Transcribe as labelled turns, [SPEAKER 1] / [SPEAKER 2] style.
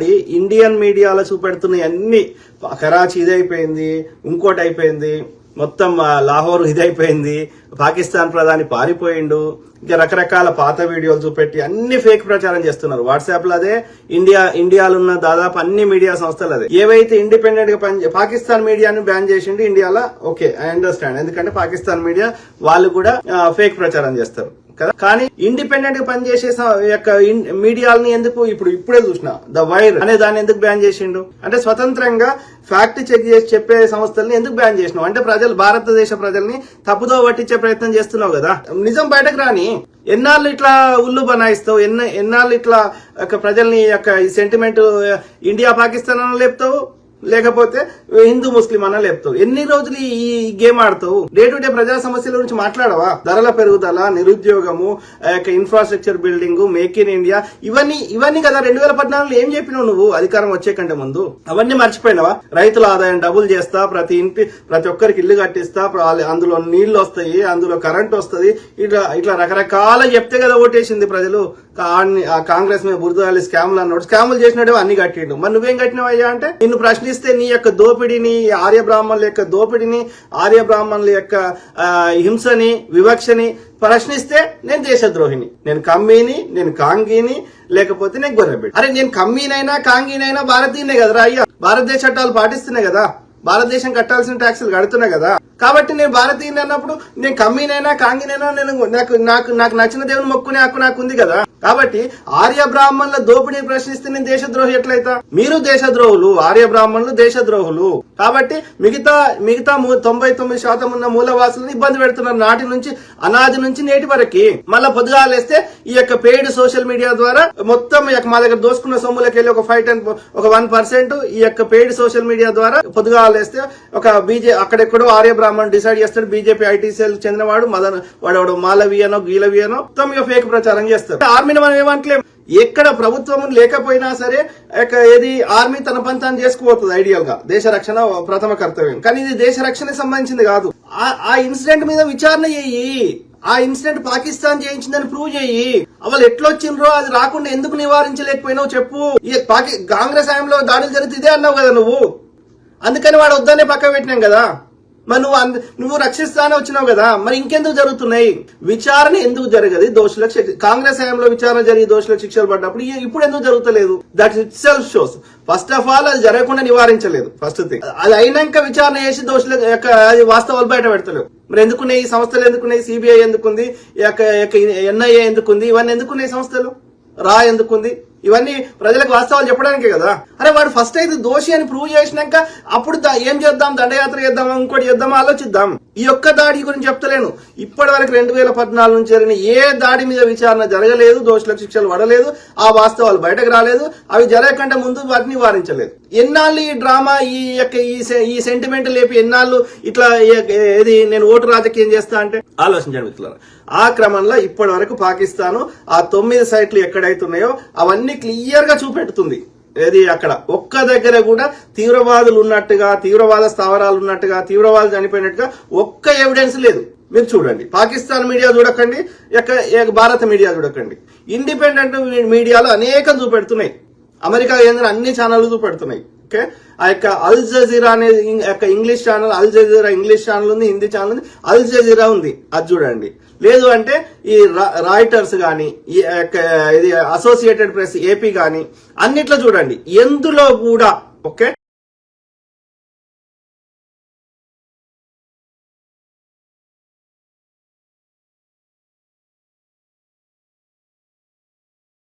[SPEAKER 1] చూడండి ఇండియన్ మీడియాలో చూపెడుతున్న అన్ని కరాచీ ఇదైపోయింది ఇంకోటి అయిపోయింది మొత్తం లాహోర్ ఇదైపోయింది పాకిస్తాన్ ప్రధాని పారిపోయిండు ఇంకా రకరకాల పాత వీడియోలు చూపెట్టి అన్ని ఫేక్ ప్రచారం చేస్తున్నారు. వాట్సాప్లో అదే ఇండియా ఇండియాలో ఉన్న దాదాపు అన్ని మీడియా సంస్థలు అదే. ఏవైతే ఇండిపెండెంట్గా పని పాకిస్తాన్ మీడియాను బ్యాన్ చేసిండు ఇండియాలో ఓకే ఐ అండర్స్టాండ్ ఎందుకంటే పాకిస్తాన్ మీడియా వాళ్ళు కూడా ఫేక్ ప్రచారం చేస్తారు. కదా? కానీ ఇండిపెండెంట్గా పనిచేసే యొక్క మీడియాలని ఎందుకు ఇప్పుడు ఇప్పుడే చూసిన? ద వైర్ అనే దాన్ని ఎందుకు బ్యాన్ చేసిండు? అంటే స్వతంత్రంగా ఫ్యాక్ట్ చెక్ చేసి చెప్పే సంస్థల్ని ఎందుకు బ్యాన్ చేసినావు? అంటే ప్రజలు భారతదేశ ప్రజల్ని తప్పుదో పట్టించే ప్రయత్నం చేస్తున్నావు కదా? నిజం బయటకు రాని ఎన్నాళ్ళు ఇట్లా ఉల్లు బనాయిస్తావు? ఎన్న ఎన్నాళ్ళు ఇట్లా ప్రజల్ని యొక్క ఈ సెంటిమెంట్ ఇండియా పాకిస్తాన్ అని లేపుతావు? లేకపోతే హిందూ ముస్లిం అన్న లేపుతావు. ఎన్ని రోజులు ఈ గేమ్ ఆడతావు? డే టు డే ప్రజా సమస్యల గురించి మాట్లాడవా? ధరల పెరుగుదల నిరుద్యోగము యొక్క infrastructure building make in India ఇవన్నీ ఇవన్నీ కదా రెండు వేల పద్నాలుగులో ఏం చెప్పినావు నువ్వు అధికారం వచ్చే కంటే ముందు? అవన్నీ మర్చిపోయినావా? రైతుల ఆదాయం డబుల్ చేస్తా ప్రతి ఇంటి ప్రతి ఒక్కరికి ఇల్లు కట్టిస్తా అందులో నీళ్ళు వస్తాయి అందులో కరెంట్ వస్తది ఇట్లా ఇట్లా రకరకాల చెప్తే కదా ఓటేసింది ప్రజలు. కాంగ్రెస్ మీద బురద స్కామ్లు అన్నాడు. స్కాములు చేసినట్టు అన్ని కట్టిండు. మరి నువ్వేం కట్టినవయ్యా అంటే? నిన్ను ప్రశ్నిస్తే నీ యొక్క దోపిడిని ఆర్య బ్రాహ్మణుల యొక్క దోపిడిని ఆర్య బ్రాహ్మణుల యొక్క హింసని వివక్షని ప్రశ్నిస్తే నేను దేశద్రోహిని. నేను కమ్మీని నేను కాంగీని లేకపోతే నేను గొర్రెబిడ్డ అరే నేను కమ్మీనైనా కాంగీనైనా భారతీయనే కదరా అయ్యా. భారతదేశ చట్టాలు పాటిస్తున్నాయి కదా. భారతదేశం కట్టాల్సిన ట్యాక్సులు కడుతున్నాయి కదా. కాబట్టి నేను భారతీయుని అన్నప్పుడు నేను కమ్మీనైనా కాంగినైనా నేను నాకు నాకు నాకు నచ్చిన దేవుని మొక్కునే హక్కు నాకు ఉంది కదా. కాబట్టి ఆర్య బ్రాహ్మణుల దోపిడీ ప్రశ్నిస్తే నేను దేశద్రోహి ఎట్లయితా? మీరు దేశద్రోహులు ఆర్య బ్రాహ్మణులు దేశద్రోహులు. కాబట్టి మిగతా మిగతా తొంభై తొమ్మిది శాతం ఉన్న మూలవాసులను ఇబ్బంది పెడుతున్నారు నాటి నుంచి అనాది నుంచి నేటి వరకు. మళ్ళా పొద్దుగాలేస్తే ఈ యొక్క పెయిడ్ సోషల్ మీడియా ద్వారా మొత్తం ఈ యొక్క మా దగ్గర దోసుకున్న సొమ్ములకి వెళ్ళి ఒక ఫైవ్ టెన్ ఒక వన్ పర్సెంట్ ఈ యొక్క పెయిడ్ సోషల్ మీడియా ద్వారా పొద్దుగాలేస్తే ఒక బీజే అక్కడెక్కడో ఆర్య బ్రాహ్మణ్ డిసైడ్ చేస్తాడు. బీజేపీ ఐటీ సెల్ చెందినవాడు మదన్ వాడు మాలవీయనో గీలవీయనో మొత్తం ఇక ఫేక్ ప్రచారం చేస్తారు ఆర్మీని మనం ఏమంటలేం ఎక్కడ ప్రభుత్వం లేకపోయినా సరే ఏది ఆర్మీ తన పని తాను చేసుకుపోతుంది ఐడియల్గా. దేశ రక్షణ ప్రథమ కర్తవ్యం. కానీ ఇది దేశ రక్షణకి సంబంధించింది కాదు. ఆ- ఇన్సిడెంట్ మీద విచారణ చెయ్యి ఆ ఇన్సిడెంట్ పాకిస్తాన్ చేయించిందని ప్రూవ్ చేయి. వాళ్ళు ఎట్లొచ్చిండ్రో అది రాకుండా ఎందుకు నివారించలేకపోయినావు చెప్పు. పాకి కాంగ్రెస్ హయాంలో దాడులు జరిగితే ఇదే అన్నావు కదా నువ్వు. అందుకని వాడు వద్దనే పక్క పెట్టినాం కదా. మరి నువ్వు అంద- నువ్వు రక్షిస్తానే వచ్చినావు కదా మరి ఇంకెందుకు జరుగుతున్నాయి? విచారణ ఎందుకు జరగదు? దోషులకు శిక్ష- కాంగ్రెస్ హయాంలో విచారణ జరిగి దోషులకు శిక్షలు పడ్డప్పుడు ఇప్పుడు ఎందుకు జరుగుతలేదు? That itself shows first of all అది జరగకుండా నివారించలేదు ఫస్ట్ థింగ్ అది అయినాక విచారణ చేసి దోషుల యొక్క అది వాస్తవాలు బయట పెడతలేవు. మరి ఎందుకున్నాయి? ఈ సంస్థలు ఎందుకున్నాయి? సిబిఐ ఎందుకుంది? ఎన్ఐఏ ఎందుకుంది? ఇవన్నీ ఎందుకున్నాయి సంస్థలు? రా ఎందుకుంది? ఇవన్నీ ప్రజలకు వాస్తవాలు చెప్పడానికే కదా? అరే వాడు ఫస్ట్ అయితే దోషి అని ప్రూవ్ చేసినాక అప్పుడు ఏం చేద్దాం? దండయాత్ర చేద్దాం ఇంకోటి చేద్దాం ఆలోచిద్దాం. ఈ యొక్క దాడి గురించి చెప్తలేను. ఇప్పటి వరకు రెండు వేల పద్నాలుగు నుంచి జరిగిన ఏ దాడి మీద విచారణ జరగలేదు దోషులకు శిక్షలు పడలేదు ఆ వాస్తవాలు బయటకు రాలేదు అవి జరగకుండా ముందు వాటిని నివారించలేదు. ఎన్నాళ్ళు ఈ డ్రామా ఈ యొక్క ఈ సె- ఈ సెంటిమెంట్ లేపి ఎన్నాళ్ళు ఇట్లా ఏది నేను ఓటు రాజకీయం చేస్తా అంటే? ఆలోచించండి మిత్రులారా. ఆ క్రమంలో ఇప్పటి వరకు పాకిస్తాను ఆ తొమ్మిది సైట్లు ఎక్కడైతున్నాయో అవన్నీ క్లియర్గా చూపెడుతుంది. ఏది అక్కడ? ఒక్క దగ్గర కూడా తీవ్రవాదులు ఉన్నట్టుగా తీవ్రవాద స్థావరాలు ఉన్నట్టుగా తీవ్రవాదులు చనిపోయినట్టుగా ఒక్క ఎవిడెన్స్ లేదు. మీరు చూడండి. పాకిస్తాన్ మీడియా చూడకండి యొక్క- భారత మీడియా చూడకండి. ఇండిపెండెంట్ మీడియాలో అనేకం చూపెడుతున్నాయి. అమెరికా కేంద్రం అన్ని ఛానళ్ళు చూపెడుతున్నాయి. ఓకే? ఆ యొక్క అల్ జజీరా అనే యొక్క English channel Al Jazeera English channel ఉంది హిందీ ఛానల్ ఉంది. అల్ జజీరా ఉంది. అది చూడండి. లేదు అంటే ఈ రాయిటర్స్ కానీ ఈ యొక్క ఇది అసోసియేటెడ్ ప్రెస్ ఏపీ కానీ అన్నిట్లో చూడండి. ఎందులో కూడా ఓకే?